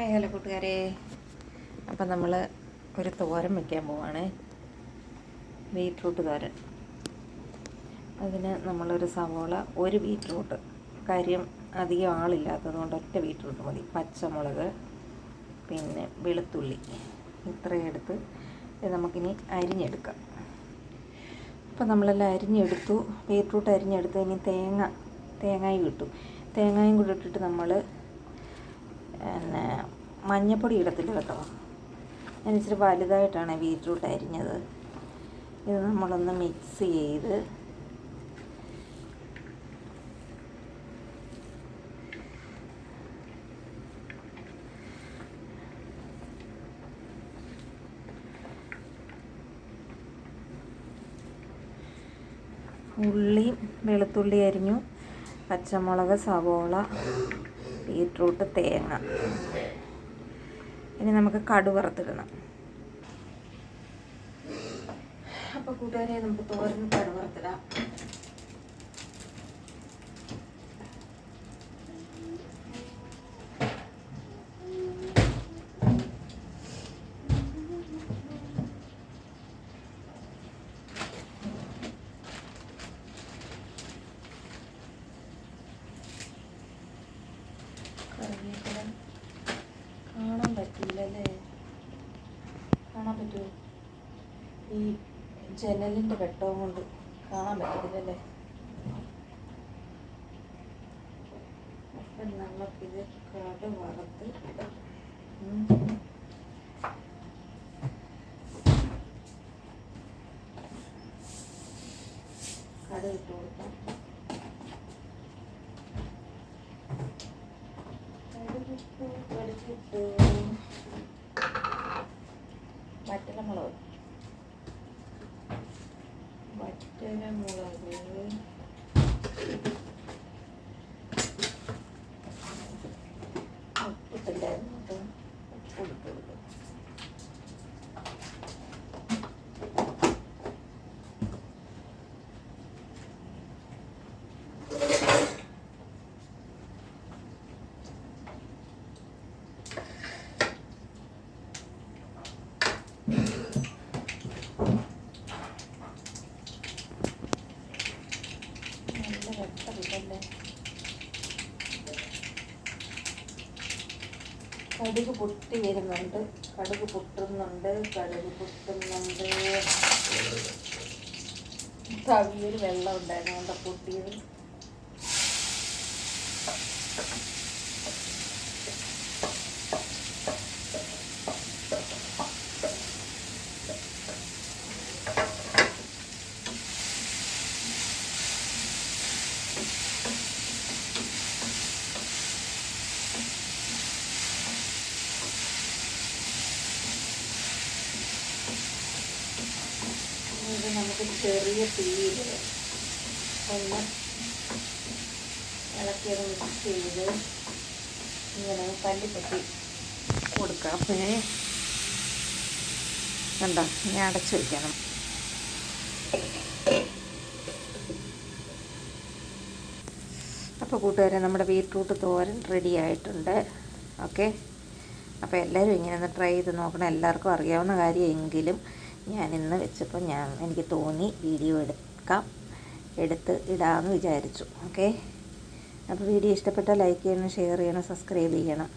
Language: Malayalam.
ഹായ് ഹലോ കൂട്ടുകാരെ? അപ്പം നമ്മൾ ഒരു തോരൻ വയ്ക്കാൻ പോവാണേ. ബീറ്റ്റൂട്ട് തോരൻ അതിന് നമ്മളൊരു സവോള ഒരു ബീറ്റ്റൂട്ട് കാര്യം അധികം ആളില്ലാത്തത് കൊണ്ട് ഒറ്റ ബീറ്റ്റൂട്ട് മതി. പച്ചമുളക് പിന്നെ വെളുത്തുള്ളി. ഇത്രയും എടുത്ത് നമുക്കിനി അരിഞ്ഞെടുക്കാം. അപ്പം നമ്മളെല്ലാം അരിഞ്ഞെടുത്തു. ബീറ്റ്റൂട്ട് അരിഞ്ഞെടുത്ത് ഇനി തേങ്ങ തേങ്ങായും കിട്ടും തേങ്ങായും കൂടി ഇട്ടിട്ട് നമ്മൾ മഞ്ഞപ്പൊടി ഇടത്തില്ല കേട്ടോ. ഞാൻ ഇച്ചിരി വലുതായിട്ടാണ് ബീറ്റ്റൂട്ട് അരിഞ്ഞത്. ഇത് നമ്മളൊന്ന് മിക്സ് ചെയ്ത് ഉള്ളി വെളുത്തുള്ളി അരിഞ്ഞു പച്ചമുളക് സവോള ബീറ്റ്റൂട്ട് തേങ്ങ. ഇനി നമുക്ക് കടു വറുത്തിടണം. അപ്പോൾ കൂട്ടുകാരെ നമുക്ക് തോരൻ കടു വറുത്തിടാം കറിവേപ്പില കാണാൻ പറ്റില്ലല്ലേ കാണാൻ പറ്റുമോ ഈ ജനലിന്റെ വെട്ടവും കൊണ്ട് കാണാൻ പറ്റത്തില്ലല്ലേ? അപ്പം നമുക്കിത് കട വറുത്ത് കട ഇട്ട് കൊടുക്കാം. കടുകിട്ടു വറ്റലമുളക് വറ്റലമുളക് ഉപ്പിട്ടില്ലായിരുന്നു കേട്ടോ ഉപ്പിട്ട് കൊടുക്കും വെട്ടമില്ലല്ലേ കടുക് പൊട്ടി വരുന്നുണ്ട്. കടുക് പൊട്ടുന്നുണ്ട് കടുക് പൊട്ടുന്നുണ്ട്. തവിയൊരു വെള്ളം ഉണ്ടായിരുന്നു പൊട്ടിയത്. ഇത് നമുക്ക് ചെറിയ തീയിൽ ഒന്ന് ഇളക്കിയത് മിക്സ് ചെയ്ത് ഇങ്ങനെ തല്ലിപ്പറ്റി കൊടുക്കാം. അപ്പോഴേ കണ്ടോ? ഇനി അടച്ചു വയ്ക്കണം അപ്പോൾ കൂട്ടുകാരെ നമ്മുടെ ബീട്രൂട്ട് തോരൻ റെഡി ആയിട്ടുണ്ട്. ഓക്കെ? അപ്പോൾ എല്ലാവരും ഇങ്ങനെ ഒന്ന് ട്രൈ ചെയ്ത് നോക്കണം. എല്ലാവർക്കും അറിയാവുന്ന കാര്യമെങ്കിലും ഞാൻ ഇന്ന് വെച്ചപ്പോൾ ഞാൻ എനിക്ക് തോന്നി വീഡിയോ എടുക്കാം എടുത്ത് ഇടാമെന്ന് വിചാരിച്ചു. ഓക്കെ അപ്പോൾ വീഡിയോ ഇഷ്ടപ്പെട്ടാൽ ലൈക്ക് ചെയ്യണം ഷെയർ ചെയ്യണം സബ്സ്ക്രൈബ് ചെയ്യണം.